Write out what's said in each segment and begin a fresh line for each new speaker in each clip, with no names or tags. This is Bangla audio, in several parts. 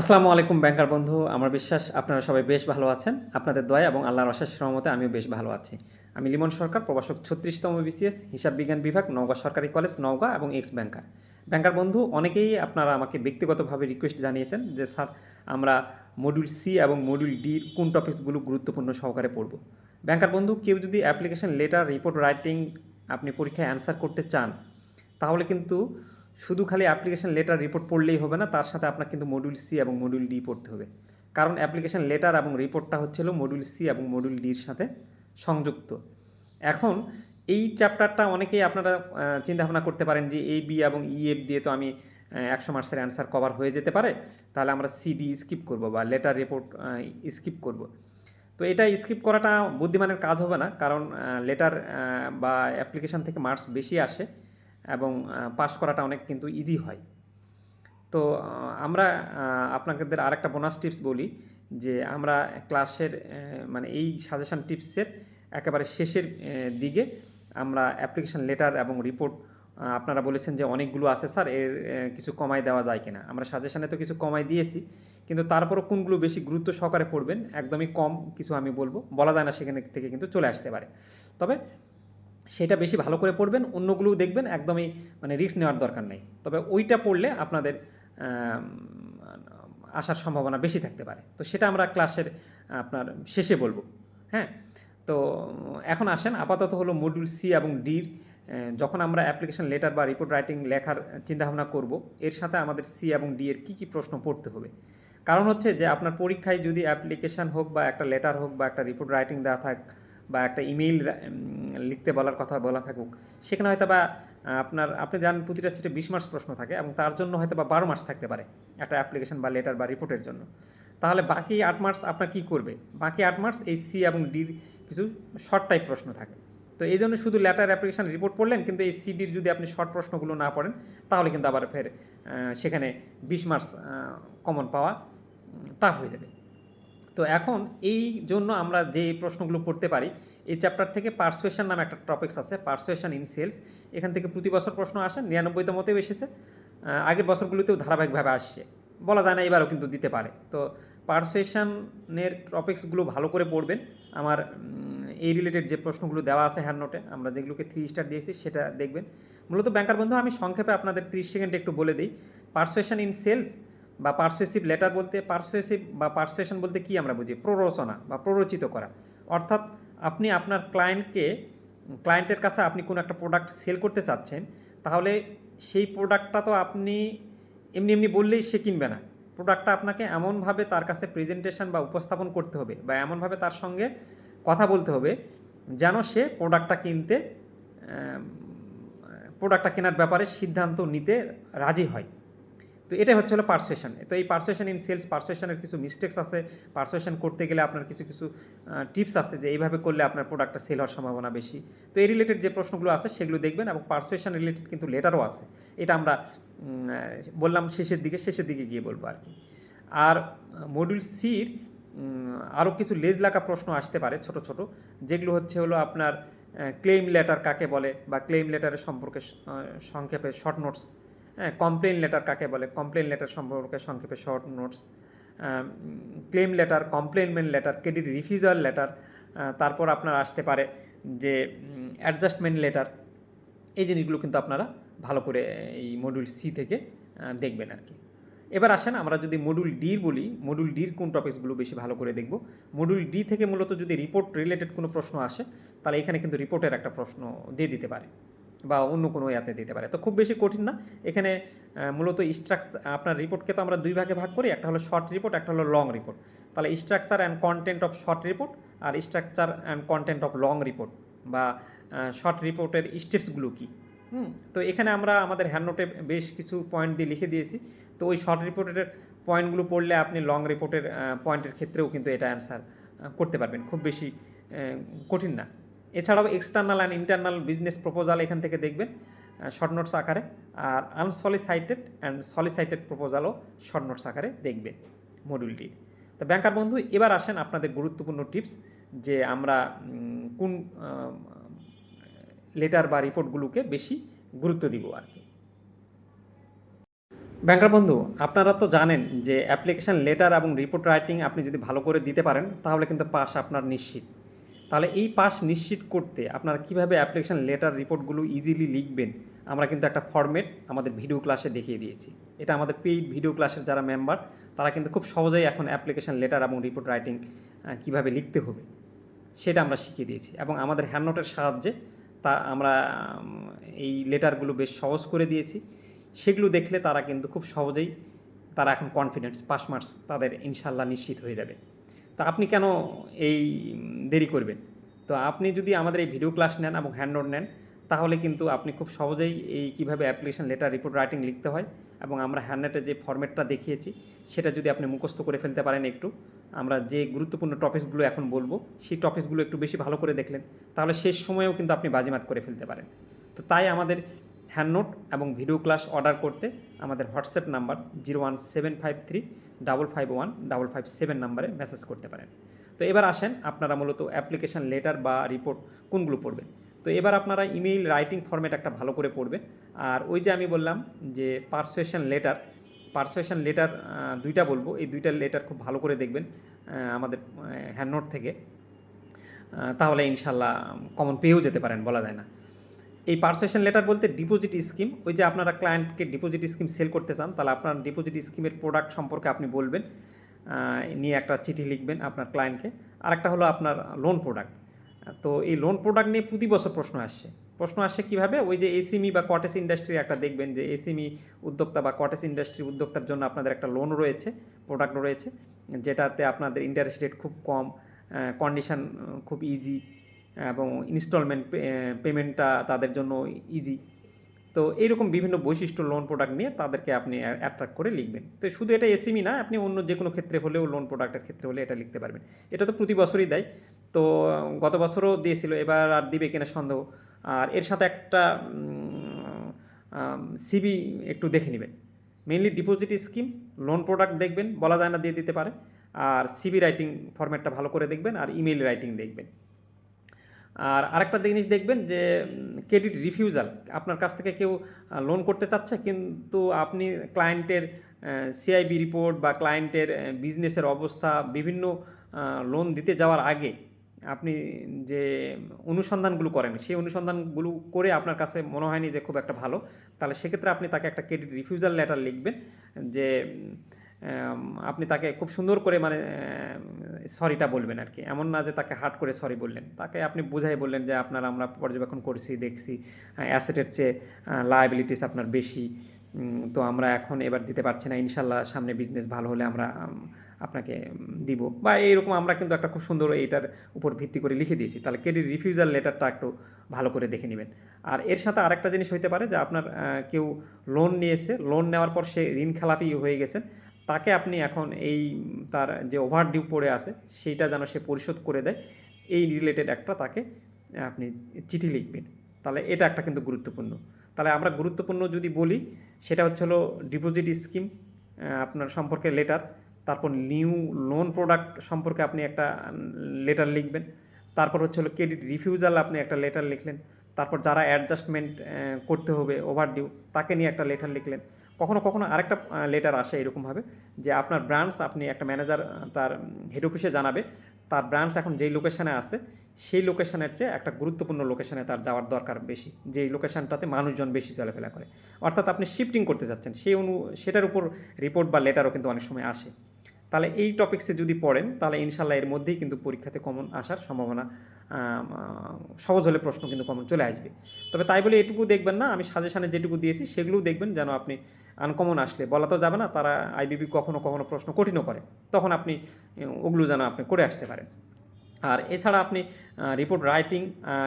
আসসালামু আলাইকুম ব্যাংকার বন্ধু, আমার বিশ্বাস আপনারা সবাই বেশ ভালো আছেন। আপনাদের দয়া এবং আল্লাহর অশেষ রহমতে আমিও বেশ ভালো আছি। আমি লিমন সরকার প্রবাসক ছত্রিশতম বিসিএস, হিসাব বিজ্ঞান বিভাগ, নওগাঁ সরকারি কলেজ, নওগাঁ এবং এক্স ব্যাংকার। ব্যাংকার বন্ধু, অনেকেই আপনারা আমাকে ব্যক্তিগতভাবে রিকোয়েস্ট জানিয়েছেন যে, স্যার, আমরা মডিউল সি এবং মডিউল ডির কোন টপিকসগুলো গুরুত্বপূর্ণ সহকারে পড়ব? ব্যাংকার বন্ধু, কেউ যদি অ্যাপ্লিকেশন লেটার রিপোর্ট রাইটিং আপনি পরীক্ষায় অ্যান্সার করতে চান, তাহলে কিন্তু শুধু খালি অ্যাপ্লিকেশন লেটার রিপোর্ট পড়লেই হবে না, তার সাথে আপনার কিন্তু মডিউল সি এবং মডিউল ডি পড়তে হবে। কারণ অ্যাপ্লিকেশন লেটার এবং রিপোর্টটা হচ্ছিল মডিউল সি এবং মডিউল ডির সাথে সংযুক্ত। এখন এই চ্যাপ্টারটা অনেকেই আপনারা চিন্তা ভাবনা করতে পারেন যে এ বি এবং ই এফ দিয়ে তো আমি একশো মার্কসের অ্যান্সার কভার হয়ে যেতে পারে, তাহলে আমরা সিডি স্কিপ করব বা লেটার রিপোর্ট স্কিপ করব। তো এটা স্কিপ করাটা বুদ্ধিমানের কাজ হবে না, কারণ লেটার বা অ্যাপ্লিকেশান থেকে মার্কস বেশি আসে। এবং পাস করাটা অনেক কিন্তু ইজি হয়। তো আমরা আপনাদের আরেকটা বোনাস টিপস বলি যে, আমরা ক্লাসের মানে এই সাজেশান টিপসের একেবারে শেষের দিকে আমরা অ্যাপ্লিকেশন লেটার এবং রিপোর্ট আপনারা বলেছেন যে, অনেকগুলো আছে স্যার, এর কিছু কমাই দেওয়া যায় কিনা। আমরা সাজেশানে তো কিছু কমাই দিয়েছি, কিন্তু তারপরও কোনগুলো বেশি গুরুত্ব সহকারে পড়বেন, একদমই কম কিছু আমি বলব, বলা যায় না সেখানে থেকে কিন্তু চলে আসতে পারে। তবে সেটা বেশি ভালো করে পড়বেন, অন্যগুলোও দেখবেন, একদমই মানে রিস্ক নেওয়ার দরকার নেই। তবে ওইটা পড়লে আপনাদের আসার সম্ভাবনা বেশি থাকতে পারে। তো সেটা আমরা ক্লাসের, আপনার শেষে বলব। হ্যাঁ? তো এখন আসেন, আপাতত হলো মডিউল সি এবং ডির যখন আমরা অ্যাপ্লিকেশন লেটার বা রিপোর্ট রাইটিং লেখার চিন্তাভাবনা করব, এর সাথে আমাদের সি এবং ডি এর কী কী প্রশ্ন পড়তে হবে? কারণ হচ্ছে যে আপনার পরীক্ষায় যদি অ্যাপ্লিকেশন হোক বা একটা লেটার হোক বা একটা রিপোর্ট রাইটিং দেওয়া থাক বা একটা ইমেইল লিখতে বলার কথা বলা থাকুক, সেখানে হয়তো বা আপনার, আপনি জানেন প্রতিটা সিটে বিশ মার্কস প্রশ্ন থাকে এবং তার জন্য হয়তো বা বারো মার্কস থাকতে পারে একটা অ্যাপ্লিকেশন বা লেটার বা রিপোর্টের জন্য। তাহলে বাকি আট মার্কস আপনার কী করবে? বাকি আট মার্কস এই সি এবং ডির কিছু শর্ট টাইপ প্রশ্ন থাকে। তো এই জন্য শুধু লেটার অ্যাপ্লিকেশান রিপোর্ট পড়লেন, কিন্তু এই সিডির যদি আপনি শর্ট প্রশ্নগুলো না পড়েন, তাহলে কিন্তু আবার ফের সেখানে বিশ মার্কস কমন পাওয়া টাফ হয়ে যাবে। তো এখন এই জন্য আমরা যে প্রশ্নগুলো পড়তে পারি, এই চ্যাপ্টার থেকে পার্সুয়েশন নামে একটা টপিক্স আছে পার্সুয়েশন ইন সেলস এখান থেকে প্রতি বছর প্রশ্ন আসে, নিরানব্বইতম মতেও এসেছে আগের বছরগুলোতেও ধারাবাহিকভাবে আসছে। বলা যায় না এবারও কিন্তু দিতে পারে। তো পার্সুয়েশনের টপিক্সগুলো ভালো করে পড়বেন। আমার এই রিলেটেড যে প্রশ্নগুলো দেওয়া আছে হ্যান্ড নোটে আমরা যেগুলোকে থ্রি স্টার দিয়েছি সেটা দেখবেন। মূলত ব্যাংকার বন্ধু, আমি সংক্ষেপে আপনাদের ত্রিশ সেকেন্ড একটু বলে দিই। পার্সুয়েশন ইন সেলস বা পার্সুয়েসিভ লেটার বলতে পার্সুয়েসিভ বা পার্সুয়েশন বলতে কি আমরা বুঝি? প্ররোচনা বা প্ররোচিত করা। অর্থাৎ আপনি আপনার ক্লায়েন্টকে, ক্লায়েন্টের কাছে আপনি কোনো একটা প্রোডাক্ট সেল করতে চাচ্ছেন, তাহলে সেই প্রোডাক্টটা তো আপনি এমনি এমনি বললেই সে কিনবে না। প্রোডাক্টটা আপনাকে এমনভাবে তার কাছে প্রেজেন্টেশন বা উপস্থাপন করতে হবে বা এমনভাবে তার সঙ্গে কথা বলতে হবে যেন সে প্রোডাক্টটা কিনতে প্রোডাক্টটা কেনার ব্যাপারে সিদ্ধান্ত নিতে রাজি হয়। তো এটাই হচ্ছে হলো পারসেশন তো এই পারসেশন ইন সেলস পারসেশনের কিছু মিস্টেক্স আছে। পারসেশন করতে গেলে আপনার কিছু কিছু টিপস আছে যে এইভাবে করলে আপনার প্রোডাক্টটা সেল হওয়ার সম্ভাবনা বেশি। তো এই রিলেটেড যে প্রশ্নগুলো আছে সেগুলো দেখবেন এবং পার্সুয়েশন রিলেটেড কিন্তু লেটারও আছে। এটা আমরা বললাম শেষের দিকে শেষের দিকে গিয়ে বলব আর কি। আর মডিউল সির আরও কিছু লেজ লাগা প্রশ্ন আসতে পারে ছোট ছোট। যেগুলো হচ্ছে হলো আপনার ক্লেম লেটার কাকে বলে বা ক্লেম লেটারের সম্পর্কে সংক্ষেপে শর্ট নোটস হ্যাঁ কমপ্লেন লেটার কাকে বলে? কমপ্লেন লেটার সম্পর্কে সংক্ষেপে short notes claim letter compliment letter credit refusal letter তারপর আপনার আসতে পারে যে অ্যাডজাস্টমেন্ট লেটার এই জিনিসগুলো কিন্তু আপনারা ভালো করে এই মডিউল সি থেকে দেখবেন আর কি এবার আসেন, আমরা যদি মডিউল ডির বলি মডিউল ডির কোন টপিকসগুলো বেশি ভালো করে দেখব? মডিউল ডি থেকে মূলত যদি রিপোর্ট রিলেটেড কোনো প্রশ্ন আসে, তাহলে এখানে কিন্তু রিপোর্টের একটা প্রশ্ন দিয়ে দিতে পারে। বা অন্য কোনো ইয়াতে দিতে পারে। তো খুব বেশি কঠিন না। এখানে মূলত স্ট্রাকচার আপনার রিপোর্টকে তো আমরা দুই ভাগে ভাগ করি। একটা হলো শর্ট রিপোর্ট একটা হলো লং রিপোর্ট তাহলে structure and content of short report R structure and content of long report বা শর্ট রিপোর্টের স্টেপসগুলো কী? হুম, তো এখানে আমরা আমাদের হ্যান্ড নোটে বেশ কিছু পয়েন্ট দিয়ে লিখে দিয়েছি। তো ওই শর্ট রিপোর্টের পয়েন্টগুলো পড়লে আপনি লং রিপোর্টের পয়েন্টের ক্ষেত্রেও কিন্তু এটা অ্যান্সার করতে পারবেন। খুব বেশি কঠিন না। এছাড়াও external and internal business proposal এখান থেকে দেখবেন শর্ট নোটস আকারে, আর আনসলিসাইটেড অ্যান্ড সলিসাইটেড প্রপোজালও শর্ট নোটস আকারে দেখবেন মডিউলটির তো ব্যাংকার বন্ধু, এবার আসেন আপনাদের গুরুত্বপূর্ণ টিপস যে আমরা কোন লেটার বা রিপোর্টগুলোকে বেশি গুরুত্ব দিব আর কি। ব্যাংকার বন্ধু, আপনারা তো জানেন যে অ্যাপ্লিকেশন লেটার এবং রিপোর্ট রাইটিং আপনি যদি ভালো করে দিতে পারেন, তাহলে কিন্তু পাস আপনার নিশ্চিত। তাহলে এই পাস নিশ্চিত করতে আপনারা কীভাবে অ্যাপ্লিকেশন লেটার রিপোর্টগুলো ইজিলি লিখবেন, আমরা কিন্তু একটা ফরম্যাট আমাদের ভিডিও ক্লাসে দেখিয়ে দিয়েছি। এটা আমাদের পেইড ভিডিও ক্লাসের যারা মেম্বার তারা কিন্তু খুব সহজেই এখন অ্যাপ্লিকেশান লেটার এবং রিপোর্ট রাইটিং কীভাবে লিখতে হবে, সেটা আমরা শিখিয়ে দিয়েছি। এবং আমাদের হ্যান্ডনোটের সাহায্যে তা আমরা এই লেটারগুলো বেশ সহজ করে দিয়েছি। সেগুলো দেখলে তারা কিন্তু খুব সহজেই তারা এখন কনফিডেন্স পাস মার্কস তাদের ইনশাল্লাহ নিশ্চিত হয়ে যাবে। তো আপনি কেন এই দেরি করবেন? তো আপনি যদি আমাদের এই ভিডিও ক্লাস নেন এবং হ্যান্ড নোট নেন, তাহলে কিন্তু আপনি খুব সহজেই এই কীভাবে অ্যাপ্লিকেশন লেটার রিপোর্ট রাইটিং লিখতে হয় এবং আমরা হ্যান্ডনেটে যে ফরম্যাটটা দেখিয়েছি, সেটা যদি আপনি মুখস্থ করে ফেলতে পারেন একটু, আমরা যে গুরুত্বপূর্ণ টপিকসগুলো এখন বলব, সেই টপিকসগুলো একটু বেশি ভালো করে দেখলেন, তাহলে শেষ সময়েও কিন্তু আপনি বাজিমাত করে ফেলতে পারেন। তো তাই আমাদের হ্যান্ড নোট এবং ভিডিও ক্লাস অর্ডার করতে আমাদের WhatsApp number zero one seven five three double five one double five seven নাম্বারে মেসেজ করতে পারেন। তো এবার আসেন আপনারা মূলত অ্যাপ্লিকেশন লেটার বা রিপোর্ট কোনগুলো পড়বেন। তো এবার আপনারা ইমেইল রাইটিং ফরম্যাট একটা ভালো করে পড়বেন। আর ওই যে আমি বললাম যে পারসুয়েশন লেটার পারসুয়েশন লেটার দুইটা বলব। এই দুইটা লেটার খুব ভালো করে দেখবেন আমাদের হ্যান্ড নোট থেকে। তাহলে ইনশাল্লাহ কমন পেয়েও যেতে পারেন বলা যায় না। এই পারসুয়েশন লেটার বলতে ডিপোজিট স্কিম ওই যে আপনারা ক্লায়েন্টকে ডিপোজিট স্কিম সেল করতে চান, তাহলে আপনার ডিপোজিট স্কিমের প্রোডাক্ট সম্পর্কে আপনি বলবেন নিয়ে একটা চিঠি লিখবেন আপনার ক্লায়েন্টকে আরেকটা হলো আপনার লোন প্রোডাক্ট তো এই লোন প্রোডাক্ট নিয়ে প্রতি বছর প্রশ্ন আসছে। প্রশ্ন আসছে কীভাবে? ওই যে এসিমি বা কটেজ ইন্ডাস্ট্রি একটা দেখবেন যে এসিমি উদ্যোক্তা বা কটেজ ইন্ডাস্ট্রি উদ্যোক্তার জন্য আপনাদের একটা লোন রয়েছে প্রোডাক্ট রয়েছে, যেটাতে আপনাদের ইন্টারেস্ট রেট খুব কম কন্ডিশন খুব ইজি এবং ইনস্টলমেন্ট পেমেন্টটা তাদের জন্য ইজি তো এইরকম বিভিন্ন বৈশিষ্ট্য লোন প্রোডাক্ট নিয়ে তাদেরকে আপনি অ্যাট্রাক্ট করে লিখবেন। তো শুধু এটা এসিমি না, আপনি অন্য যে কোনো ক্ষেত্রে হলেও লোন প্রোডাক্টের ক্ষেত্রে হলে এটা লিখতে পারবেন। এটা তো প্রতি বছরই দেয়। তো গত বছরও দিয়েছিল, এবার আর দিবে কিনা সন্দেহ। আর এর সাথে একটা সিবি একটু দেখে নেবেন। Mainly deposit scheme loan product দেখবেন, বলা যায় না দিয়ে দিতে পারে। আর সিবি রাইটিং ফরম্যাটটা ভালো করে দেখবেন, আর ইমেল রাইটিং দেখবেন। আর আরেকটা জিনিস দেখবেন যে, ক্রেডিট রিফিউজাল, আপনার কাছ থেকে কেউ লোন করতে চাচ্ছে কিন্তু আপনি ক্লায়েন্টের সিআইবি রিপোর্ট বা ক্লায়েন্টের বিজনেসের অবস্থা, বিভিন্ন লোন দিতে যাওয়ার আগে আপনি যে অনুসন্ধানগুলো করেন, সেই অনুসন্ধানগুলো করে আপনার কাছে মনে হয়নি যে খুব একটা ভালো, তাহলে সেক্ষেত্রে আপনি তাকে একটা ক্রেডিট রিফিউজাল লেটার লিখবেন যে আপনি তাকে খুব সুন্দর করে মানে সরিটা বলবেন আর কি। এমন না যে তাকে হার্ট করে সরি বললেন। তাকে আপনি বুঝাই বললেন যে আপনার আমরা পর্যবেক্ষণ করছি, দেখছি অ্যাসেটের চেয়ে লায়াবিলিটিস আপনার বেশি। তো আমরা এখন এবার দিতে পারছি না। ইনশাল্লাহ সামনে বিজনেস ভালো হলে আমরা আপনাকে দিব। বা এইরকম আমরা কিন্তু একটা খুব সুন্দর এইটার উপর ভিত্তি করে লিখে দিয়েছি। তাহলে ক্রেডিট রিফিউজাল লেটারটা একটু ভালো করে দেখে নেবেন। আর এর সাথে আরেকটা জিনিস হইতে পারে যে আপনার কেউ লোন নিয়েছে। লোন নেওয়ার পর সে ঋণ খেলাপি হয়ে গেছেন। তাকে আপনি এখন এই তার যে ওভার ডিউ পড়ে আছে, সেইটা যেন সে পরিশোধ করে দেয়, এই রিলেটেড একটা তাকে আপনি চিঠি লিখবেন। তাহলে এটা একটা কিন্তু গুরুত্বপূর্ণ। তাহলে আমরা গুরুত্বপূর্ণ যদি বলি, সেটা হচ্ছে হলো ডিপোজিট স্কিম আপনার সম্পর্কে লেটার তারপর নিউ লোন প্রোডাক্ট সম্পর্কে আপনি একটা লেটার লিখবেন। তারপর হচ্ছে হলো ক্রেডিট রিফিউজাল আপনি একটা লেটার লিখলেন, তারপর যারা অ্যাডজাস্টমেন্ট করতে হবে ওভার ডিউ তাকে নিয়ে একটা লেটার লিখলেন। কখনো কখনো আরেকটা লেটার আসে এরকমভাবে যে আপনার ব্রাঞ্চ আপনি একটা ম্যানেজার তার হেড অফিসে জানাবে, তার ব্রাঞ্চ এখন যেই লোকেশানে আছে, সেই লোকেশানের চেয়ে একটা গুরুত্বপূর্ণ লোকেশানে তার যাওয়ার দরকার বেশি, যেই লোকেশানটাতে মানুষজন বেশি চলাফেরা করে। অর্থাৎ আপনি শিফটিং করতে চাচ্ছেন সেই অনু, সেটার উপর রিপোর্ট বা লেটারও কিন্তু অনেক সময় আসে। তাহলে এই টপিক্সে যদি পড়েন, তাহলে ইনশাল্লাহ এর মধ্যেই কিন্তু পরীক্ষাতে কমন আসার সম্ভাবনা সহজ হলে প্রশ্ন কিন্তু কমন চলে আসবে। তবে তাই বলে এটুকু দেখবেন না, আমি সাজেশানে যেটুকু দিয়েছি সেগুলোও দেখবেন যেন আপনি আনকমন আসলে, বলা তো যাবে না, তারা আইবিবি কখনো কখনো প্রশ্ন কঠিনও করে, তখন আপনি ওগুলো যেন আপনি করে আসতে পারেন। আর এছাড়া আপনি রিপোর্ট রাইটিং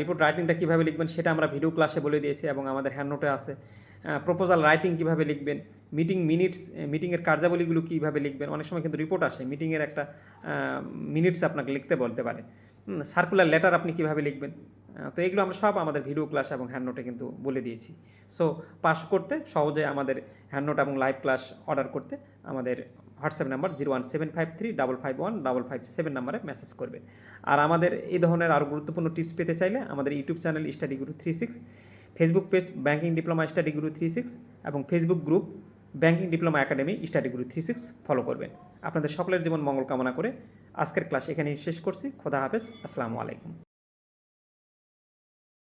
রিপোর্ট রাইটিংটা কীভাবে লিখবেন সেটা আমরা ভিডিও ক্লাসে বলে দিয়েছি এবং আমাদের হ্যান্ড নোটে আছে। প্রপোজাল রাইটিং কীভাবে লিখবেন মিটিং মিনিটস মিটিংয়ের কার্যাবলীগুলো কীভাবে লিখবেন? অনেক সময় কিন্তু রিপোর্ট আসে মিটিংয়ের একটা মিনিটস আপনাকে লিখতে বলতে পারে। সার্কুলার লেটার আপনি কীভাবে লিখবেন? তো এগুলো আমরা সব আমাদের ভিডিও ক্লাস এবং হ্যান্ড নোটে কিন্তু বলে দিয়েছি। সো পাস করতে সহজে আমাদের হ্যান্ড নোট এবং লাইভ ক্লাস অর্ডার করতে আমাদের WhatsApp number zero one seven five three double five one double five seven নাম্বারে মেসেজ করবেন। আর আমাদের এই ধরনের আরও গুরুত্বপূর্ণ টিপস পেতে চাইলে আমাদের YouTube channel study Guru three six Facebook page banking diploma study Guru three six এবং Facebook group banking diploma academy study group three six follow করবেন। আপনাদের সকলের জীবন মঙ্গল কামনা করে আজকের ক্লাস এখানেই শেষ করছি। খোদা হাফেজ। আসসালামু আলাইকুম।